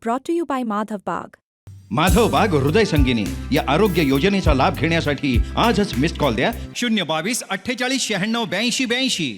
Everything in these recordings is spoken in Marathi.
brought to you by Madhav Bagh. Madhav बाग हृदय संगिनी या आरोग्य योजनेचा लाभ घेण्यासाठी आजच मिस्ड कॉल द्या. शून्य बावीस अठ्ठेचाळीस शहाण्णव ब्याऐंशी ब्याऐंशी.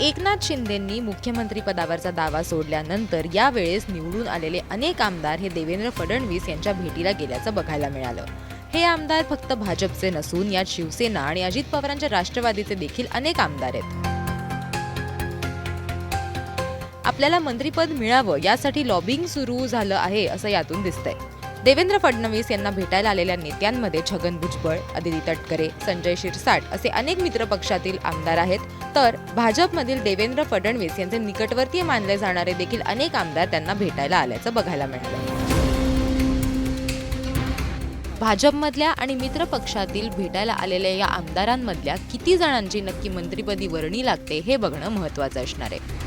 एकनाथ शिंदेंनी मुख्यमंत्रीपदावरचा दावा सोडल्यानंतर यावेळेस निवडून आलेले अनेक आमदार हे देवेंद्र फडणवीस यांच्या भेटीला गेल्याचं बघायला मिळालं. हे आमदार फक्त भाजपचे नसून यात शिवसेना आणि अजित पवारांच्या राष्ट्रवादीचे देखील अनेक आमदार आहेत. आपल्याला मंत्रीपद मिळावं यासाठी लॉबिंग सुरू झालं आहे असं यातून दिसतंय. देवेंद्र फडणवीस यांना भेटायला आलेल्या नेत्यांमध्ये छगन भुजबळ अदिती तटकरे संजय शिरसाट असे अनेक मित्रपक्षातील आमदार आहेत. तर भाजपमधील देवेंद्र फडणवीस यांचे निकटवर्तीय मानले जाणारे देखील अनेक आमदार त्यांना भेटायला आल्याचं बघायला मिळालं भाजपमधल्या आणि मित्र पक्षातील भेटायला आलेल्या या आमदारांमधल्या किती जणांची नक्की मंत्रिपदी वर्णी लागते हे बघणं महत्वाचं असणार आहे.